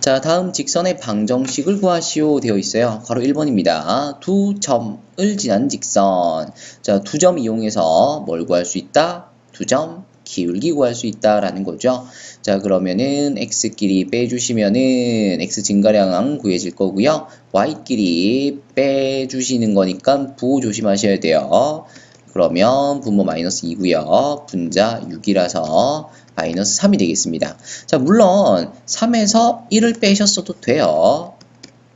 자, 다음 직선의 방정식을 구하시오 되어 있어요. 바로 1번입니다. 두 점을 지난 직선. 자, 두 점 이용해서 뭘 구할 수 있다? 두 점 기울기 구할 수 있다라는 거죠. 자, 그러면은 x끼리 빼주시면은 x 증가량은 구해질 거고요. y끼리 빼주시는 거니까 부호 조심하셔야 돼요. 그러면 분모 마이너스 2고요. 분자 6이라서 마이너스 3이 되겠습니다. 자, 물론 3에서 1을 빼셨어도 돼요.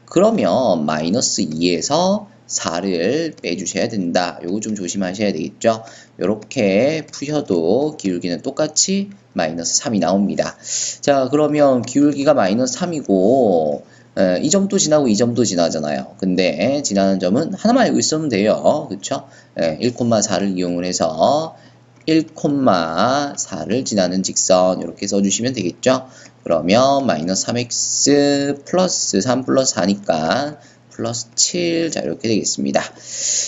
그러면 마이너스 2에서 4를 빼주셔야 된다. 요거 좀 조심하셔야 되겠죠. 이렇게 푸셔도 기울기는 똑같이 마이너스 3이 나옵니다. 자, 그러면 기울기가 마이너스 3이고 이 점도 지나고 이 점도 지나잖아요. 근데 지나는 점은 하나만 알고 있으면 돼요. 그쵸? 1,4를 이용을 해서 1,4를 지나는 직선 이렇게 써주시면 되겠죠. 그러면 마이너스 3x 플러스 3 플러스 4니까 플러스 7. 자, 이렇게 되겠습니다.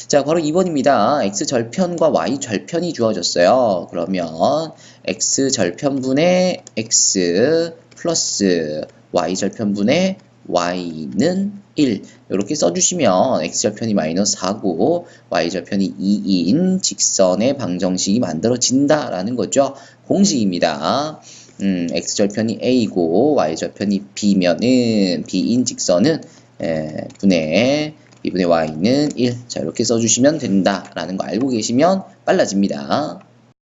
자, 바로 2번입니다. x 절편과 y 절편이 주어졌어요. 그러면 x 절편분의 x 플러스 y 절편분의 y는 1 이렇게 써주시면 x절편이 마이너스 4고 y절편이 2인 직선의 방정식이 만들어진다 라는 거죠. 공식입니다. 음, x절편이 a고 y절편이 b면은 b인 직선은 에, 분의 2분의 y는 1. 자, 이렇게 써주시면 된다라는 거 알고 계시면 빨라집니다.